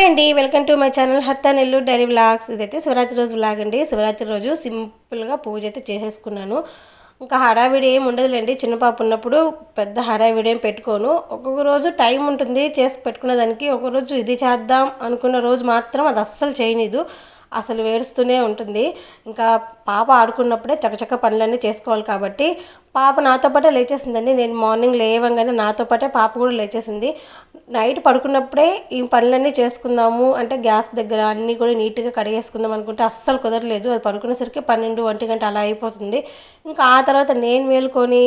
Hi అండి. Welcome to my channel హత్తా నెల్లు డైరీ వ్లాగ్స్. ఇదైతే శివరాత్రి రోజు వ్లాగ్ అండి. శివరాత్రి రోజు సింపుల్గా పూజ అయితే చేసేసుకున్నాను. ఇంకా హడావిడి ఏం ఉండదులేండి. చిన్న పాప ఉన్నప్పుడు పెద్ద హడావిడి ఏం పెట్టుకోను. ఒక్కొక్క రోజు టైం ఉంటుంది చేసి పెట్టుకునే దానికి. ఒక రోజు ఇది చేద్దాం అనుకున్న రోజు మాత్రం అది అస్సలు చేయనిదు. అసలు వేడుస్తూనే ఉంటుంది. ఇంకా పాప ఆడుకున్నప్పుడే చకచక పనులన్నీ చేసుకోవాలి కాబట్టి పాప నాతో పాటే లేచేసిందండి. నేను మార్నింగ్ లేవంగానే నాతో పాటే పాప కూడా లేచేసింది. నైట్ పడుకున్నప్పుడే ఈ పనులన్నీ చేసుకుందాము అంటే గ్యాస్ దగ్గర అన్నీ కూడా నీట్గా కడిగేసుకుందాం అనుకుంటే అస్సలు కుదరలేదు. అది పడుకునేసరికి పన్నెండు ఒంటి గంట అలా అయిపోతుంది. ఇంకా ఆ తర్వాత నేను మేలుకొని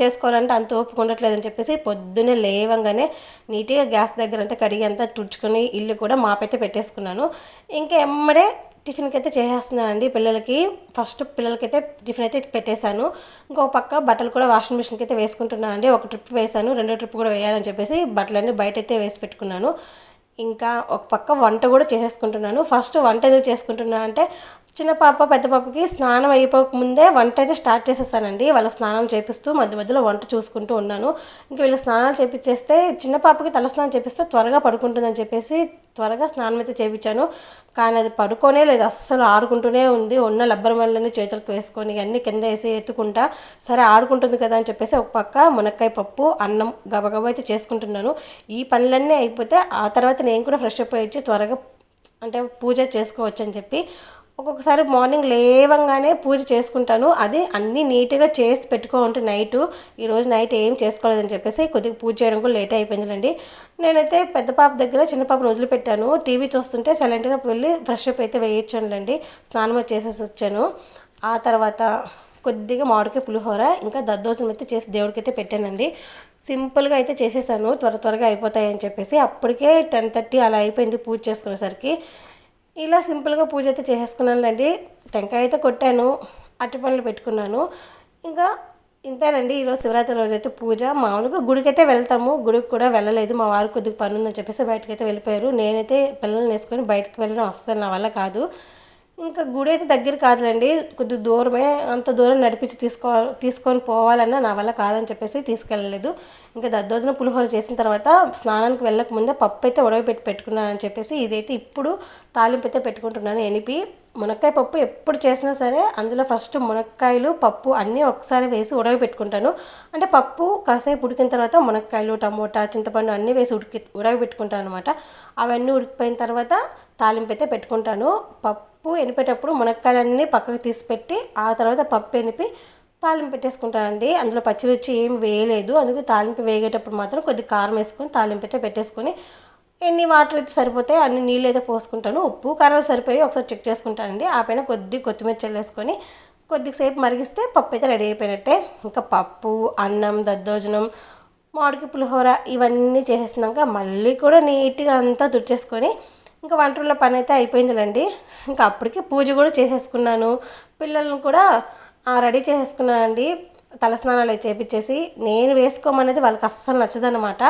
చేసుకోవాలంటే అంత ఓపిక ఉండట్లేదని చెప్పేసి పొద్దున్నే లేవంగానే నీట్గా గ్యాస్ దగ్గర అంతా కడిగి అంతా తుడుచుకొని ఇల్లు కూడా మాపైతే పెట్టేసుకున్నాను. ఇంకా ఎమ్మడే టిఫిన్కి అయితే చేసేస్తున్నాను అండి పిల్లలకి. ఫస్ట్ పిల్లలకైతే టిఫిన్ అయితే పెట్టేశాను. ఇంకో పక్క బట్టలు కూడా వాషింగ్ మిషన్కి అయితే వేసుకుంటున్నాను అండి ఒక ట్రిప్ వేసాను రెండో ట్రిప్ కూడా వేయాలని చెప్పేసి బట్టలన్నీ బయట అయితే వేసి పెట్టుకున్నాను. ఇంకా ఒక పక్క వంట కూడా చేసేసుకుంటున్నాను. ఫస్ట్ వంట ఎందుకు చేసుకుంటున్నాను అంటే చిన్న పాప పెద్ద పాపకి స్నానం అయిపోక ముందే వంట అయితే స్టార్ట్ చేసేసానండి. వాళ్ళ స్నానం చేపిస్తూ మధ్య మధ్యలో వంట చూసుకుంటూ ఉన్నాను. ఇంకా వీళ్ళ స్నానాలు చేపించేస్తే చిన్న పాపకి తల స్నానం చేపిస్తే త్వరగా పడుకుంటుందని చెప్పేసి త్వరగా స్నానం అయితే చేయించాను కానీ అది పడుకోనే లేదు. అస్సలు ఆడుకుంటూనే ఉంది. ఉన్న లబ్బరి మళ్ళని చేతులకు వేసుకొని అన్ని కింద వేసి ఎత్తుకుంటా సరే ఆడుకుంటుంది కదా అని చెప్పేసి ఒక పక్క మునక్కాయ పప్పు అన్నం గబగబా అయితే చేసుకుంటున్నాను. ఈ పనులన్నీ అయిపోతే ఆ తర్వాత నేను కూడా ఫ్రెష్ అప్ అయ్యి త్వరగా అంటే పూజ చేసుకోవచ్చు అని చెప్పి ఒక్కొక్కసారి మార్నింగ్ లేవంగానే పూజ చేసుకుంటాను. అది అన్నీ నీట్గా చేసి పెట్టుకోంటే నైట్. ఈరోజు నైట్ ఏం చేసుకోలేదని చెప్పేసి కొద్దిగా పూజ చేయడం కూడా లేట్ అయిపోయిందండి నేనైతే పెద్ద పాప దగ్గర చిన్న పాపను వదిలిపెట్టాను. టీవీ చూస్తుంటే సైలెంట్గా వెళ్ళి ఫ్రెష్ అప్ అయితే వేయొచ్చానులేండి స్నానం చేసేసి వచ్చాను. ఆ తర్వాత కొద్దిగా మామిడికాయ పులిహోర ఇంకా దద్దోజనం అయితే చేసి దేవుడికి అయితే పెట్టానండి. సింపుల్గా అయితే చేసేసాను. త్వర త్వరగా అయిపోతాయని చెప్పేసి అప్పటికే టెన్ థర్టీ అలా అయిపోయింది పూజ చేసుకునేసరికి. ఇలా సింపుల్గా పూజ అయితే చేసేసుకున్నానులేండి. టెంకాయ అయితే కొట్టాను అట్టి పనులు పెట్టుకున్నాను. ఇంకా ఇంతేనండి ఈరోజు శివరాత్రి రోజు అయితే పూజ. మామూలుగా గుడికి అయితే వెళ్తాము గుడికి కూడా వెళ్ళలేదు. మా వారు కొద్దిగా పని ఉందని చెప్పేసి బయటకు అయితే వెళ్ళిపోయారు. నేనైతే పిల్లల్ని వేసుకొని బయటకు వెళ్ళడం అస్సలు నా వల్ల కాదు. ఇంకా గుడి అయితే దగ్గర కాదులేండి కొద్ది దూరమే అంత దూరం నడిపించి తీసుకో తీసుకొని పోవాలన్నా నా వల్ల కాదని చెప్పేసి తీసుకెళ్ళలేదు. ఇంకా దద్దోజన పులిహోర చేసిన తర్వాత స్నానానికి వెళ్ళక ముందే పప్పు అయితే ఉడకబెట్టి పెట్టుకున్నానని చెప్పేసి ఇదైతే ఇప్పుడు తాలింపు అయితే పెట్టుకుంటున్నాను ఎనిపి. మునక్కాయ పప్పు ఎప్పుడు చేసినా సరే అందులో ఫస్ట్ మునక్కాయలు పప్పు అన్నీ ఒకసారి వేసి ఉడకబెట్టుకుంటాను అంటే పప్పు కాసేపు ఉడికిన తర్వాత మునక్కాయలు టమోటా చింతపండు అన్నీ వేసి ఉడికి ఉడకబెట్టుకుంటాను అనమాట అవన్నీ ఉడికిపోయిన తర్వాత తాలింపు అయితే పెట్టుకుంటాను. పప్పు పప్పు ఎనిపేటప్పుడు మునక్కాయలన్నీ పక్కకు తీసి పెట్టి ఆ తర్వాత పప్పు ఎనిపి తాలింపు పెట్టేసుకుంటానండి. అందులో పచ్చిమిర్చి ఏం వేయలేదు. అందుకు తాలింపు వేగేటప్పుడు మాత్రం కొద్ది కారం వేసుకొని తాలింపు అయితే పెట్టేసుకొని ఎన్ని వాటర్ అయితే సరిపోతాయి అన్ని నీళ్ళు అయితే పోసుకుంటాను. ఉప్పు కారాలు సరిపోయి ఒకసారి చెక్ చేసుకుంటానండి. ఆ పైన కొద్ది కొత్తిమీర చల్లేసుకొని కొద్దిసేపు మరిగిస్తే పప్పు అయితే రెడీ అయిపోయినట్టే. ఇంకా పప్పు అన్నం దద్దోజనం మామిడికి పులిహోర ఇవన్నీ చేసేసినాక మళ్ళీ కూడా నీట్గా అంతా తుడిచేసుకొని ఇంకా వంటల్లో పని అయితే అయిపోయిందిలేండి. ఇంకా అప్పటికే పూజ కూడా చేసేసుకున్నాను. పిల్లలను కూడా రెడీ చేసేసుకున్నానండి. తలస్నానాలు చేపించేసి నేను వేసుకోమనేది వాళ్ళకి అస్సలు నచ్చదనమాట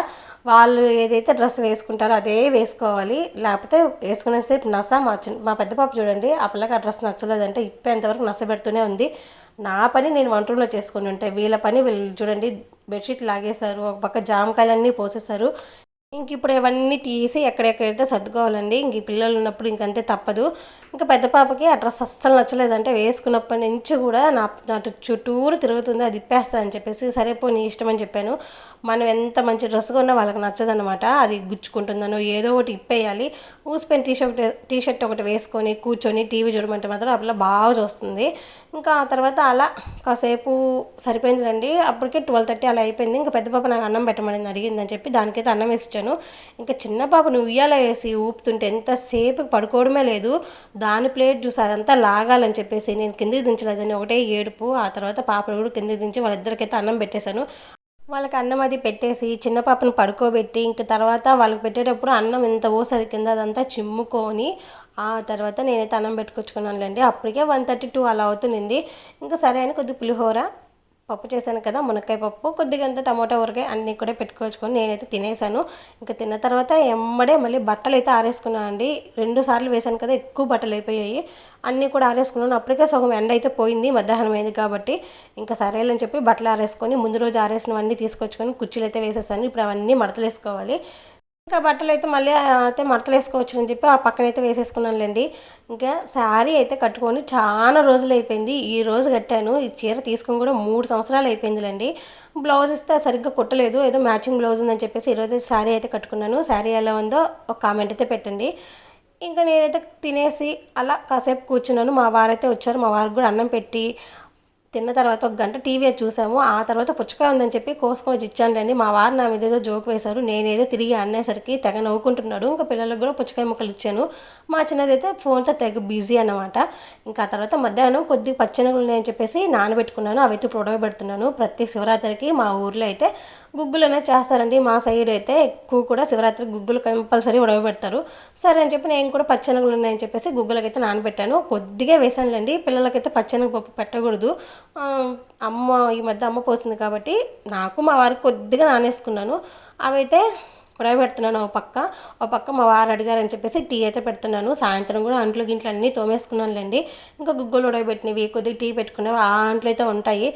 వాళ్ళు ఏదైతే డ్రెస్ వేసుకుంటారో అదే వేసుకోవాలి. లేకపోతే వేసుకునేసేపు నస. మా చిన్న మా పెద్ద పాప చూడండి ఆ పిల్లకి ఆ డ్రెస్ నచ్చలేదంటే ఇప్పేంతవరకు నస పెడుతూనే ఉంది. నా పని నేను వంటలో చేసుకుని ఉంటే వీళ్ళ పని వీళ్ళు చూడండి బెడ్షీట్ లాగేశారు ఒక పక్క జామకాయలన్నీ పోసేశారు. ఇంక ఇప్పుడు ఇవన్నీ తీసి ఎక్కడెక్కడైతే సర్దుకోవాలండి ఇంక పిల్లలు ఉన్నప్పుడు ఇంకంతే తప్పదు. ఇంకా పెద్ద పాపకి ఆ డ్రెస్ అస్సలు నచ్చలేదంటే వేసుకున్నప్పటి నుంచి కూడా నా నాటు చుట్టూరు తిరుగుతుంది అది ఇప్పేస్తా చెప్పేసి సరే పో నీ ఇష్టం అని చెప్పాను. మనం ఎంత మంచి డ్రెస్ కొన్నా వాళ్ళకి నచ్చదనమాట అది గుచ్చుకుంటుందనో ఏదో ఒకటి ఇప్పేయాలి. ఊసిపోయిన టీషర్ట్ టీషర్ట్ ఒకటి వేసుకొని కూర్చొని టీవీ చూడమంటే మాత్రం అప్పుడు బాగా చూస్తుంది. ఇంకా ఆ తర్వాత అలా కాసేపు సరిపోయిందిలండి. అప్పటికే ట్వెల్వ్ థర్టీ అలా అయిపోయింది. ఇంకా పెద్ద పాప నాకు అన్నం పెట్టమని అడిగిందని చెప్పి దానికైతే అన్నం వేసి వచ్చాను ఇంకా చిన్న పాపను ఉయ్యాల వేసి ఊపుతుంటే ఎంతసేపు పడుకోవడమే లేదు. దాని ప్లేట్ చూసి అదంతా లాగాలని చెప్పేసి నేను కిందికి దించలేదని ఒకటే ఏడుపు. ఆ తర్వాత పాపను కూడా కిందికి దించి వాళ్ళిద్దరికైతే అన్నం పెట్టేశాను. వాళ్ళకి అన్నం అది పెట్టేసి చిన్న పాపను పడుకోబెట్టి ఇంక తర్వాత వాళ్ళకి పెట్టేటప్పుడు అన్నం ఎంత ఓసరి కింద అదంతా చిమ్ముకొని ఆ తర్వాత నేనైతే అన్నం పెట్టుకొచ్చుకున్నానులేండి. అప్పటికే వన్ థర్టీ టూ అలా అవుతుంది ఇంకా సరే అని కొద్ది పులిహోర పప్పు చేశాను కదా మునక్కాయ పప్పు. కొద్దిగా అంత టమాటా ఊరకాయ అన్నీ కూడా పెట్టుకోవచ్చుకొని నేనైతే తినేసాను ఇంకా తిన్న తర్వాత ఎమ్మడే మళ్ళీ బట్టలు అయితే ఆరేసుకున్నానండి. రెండు సార్లు వేసాను కదా ఎక్కువ బట్టలు అయిపోయాయి. అన్నీ కూడా ఆరేసుకున్నాను. అప్పటికే సగం ఎండ అయితే పోయింది మధ్యాహ్నం అయింది కాబట్టి. ఇంకా సరేలని చెప్పి బట్టలు ఆరేసుకొని ముందు రోజు ఆరేసినవన్నీ తీసుకొచ్చుకొని కుర్చీలు అయితే వేసేసాను. ఇప్పుడు అవన్నీ మడతలు వేసుకోవాలి ఇంకా బట్టలు అయితే మళ్ళీ అయితే మడతలు వేసుకోవచ్చు అని చెప్పి ఆ పక్కన అయితే వేసేసుకున్నానులేండి. ఇంకా శారీ అయితే కట్టుకొని చాలా రోజులు అయిపోయింది. ఈ రోజు కట్టాను. ఈ చీర తీసుకుని కూడా మూడు సంవత్సరాలు అయిపోయిందిలేండి. బ్లౌజ్ ఇస్తే సరిగ్గా కుట్టలేదు. ఏదో మ్యాచింగ్ బ్లౌజ్ ఉందని చెప్పేసి ఈరోజు శారీ అయితే కట్టుకున్నాను. శారీ ఎలా ఉందో ఒక కామెంట్ అయితే పెట్టండి. ఇంకా నేనైతే తినేసి అలా కాసేపు కూర్చున్నాను. మా వారైతే వచ్చారు. మా వారికి కూడా అన్నం పెట్టి తిన్న తర్వాత ఒక గంట టీవీ చూసాము. ఆ తర్వాత పుచ్చకాయ ఉందని చెప్పి కోసుకొని వచ్చి ఇచ్చానులేండి మా వారు నా మీద ఏదో జోక్ వేశారు. నేనేదో తిరిగి అనేసరికి తెగ నవ్వుకుంటున్నాడు. ఇంకా పిల్లలకు కూడా పుచ్చకాయ ముక్కలు ఇచ్చాను. మా చిన్నదైతే ఫోన్తో తెగ బిజీ అన్నమాట. ఇంకా ఆ తర్వాత మధ్యాహ్నం కొద్దిగా పచ్చెనగలు ఉన్నాయని చెప్పేసి నానబెట్టుకున్నాను. అవి అయితే ఇప్పుడు ప్రతి శివరాత్రికి మా ఊర్లో అయితే గుగ్గులు అనేది చేస్తారండి. మా సైడ్ అయితే ఎక్కువ కూడా శివరాత్రి గుగ్గులు కంపల్సరీ ఉడవబెడతారు సరే అని చెప్పి నేను కూడా పచ్చెనగలు ఉన్నాయని చెప్పేసి గుగ్గులకైతే నానబెట్టాను. కొద్దిగా వేసానులేండి. పిల్లలకైతే పచ్చనగ పప్పు పెట్టకూడదు. అమ్మ ఈ మధ్య అమ్మ పోసింది కాబట్టి నాకు మా వారికి కొద్దిగా నానేసుకున్నాను. అవైతే ఉడకబెడుతున్నాను ఒక పక్క. ఒక పక్క మా వారు అడిగారని చెప్పేసి టీ అయితే పెడుతున్నాను. సాయంత్రం కూడా అంట్లు గింట్లు అన్నీ తోమేసుకున్నానులేండి. ఇంకా గుగ్గులు ఉడకబెట్టినవి కొద్దిగా టీ పెట్టుకునేవి ఆ అంట్లు అయితే ఉంటాయి.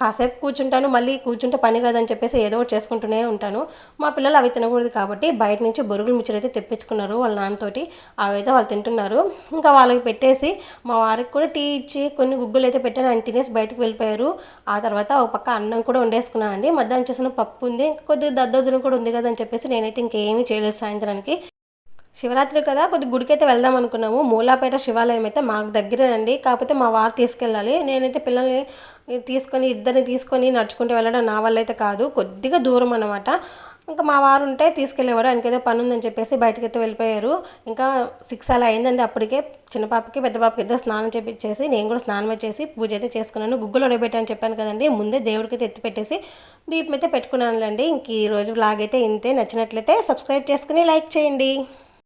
కాసేపు కూర్చుంటాను మళ్ళీ కూర్చుంటే పని కదని చెప్పేసి ఏదో ఒకటి చేసుకుంటూనే ఉంటాను. మా పిల్లలు అవి తినకూడదు కాబట్టి బయట నుంచి బొరుగులు మిచ్చలు అయితే తెప్పించుకున్నారు వాళ్ళ నాన్నతోటి. అవైతే వాళ్ళు తింటున్నారు. ఇంకా వాళ్ళకి పెట్టేసి మా వారికి కూడా టీ ఇచ్చి కొన్ని గుగ్గులు అయితే పెట్టాను. ఆయన తినేసి బయటకు వెళ్ళిపోయారు. ఆ తర్వాత ఒక పక్క అన్నం కూడా వండేసుకున్నానండి. మధ్యాహ్నం చేసిన పప్పు ఉంది. ఇంకా కొద్దిగా దద్దోజనం కూడా ఉంది కదా అని చెప్పేసి నేనైతే ఇంకేమీ చేయలేదు సాయంత్రానికి. శివరాత్రి కదా కొద్ది గుడికి అయితే వెళ్దాం అనుకున్నాము. మూలాపేట శివాలయం అయితే మాకు దగ్గరేనండి కాకపోతే మా వారు తీసుకెళ్ళాలి. నేనైతే పిల్లల్ని తీసుకొని ఇద్దరిని తీసుకొని నడుచుకుంటూ వెళ్ళడం నా వల్ల అయితే కాదు. కొద్దిగా దూరం అనమాట ఇంకా మా వారు ఉంటే తీసుకెళ్ళేవాడు. ఆయనకేదో పని ఉందని చెప్పేసి బయటకి అయితే వెళ్ళిపోయారు. ఇంకా సిక్స్ అలా అయిందండి అప్పటికే. చిన్న పాపకి పెద్ద పాపకి ఇద్దరు స్నానం చేపించేసి నేను కూడా స్నానం చేసి పూజ అయితే చేసుకున్నాను. గుగ్గులు ఉడబెట్టాను చెప్పాను కదండి. ముందే దేవుడికి అయితే ఎత్తిపెట్టేసి దీపం అయితే పెట్టుకున్నానులేండి. ఇంక ఈ రోజు వ్లాగ్ అయితే ఇంతే. నచ్చినట్లయితే సబ్స్క్రైబ్ చేసుకుని లైక్ చేయండి.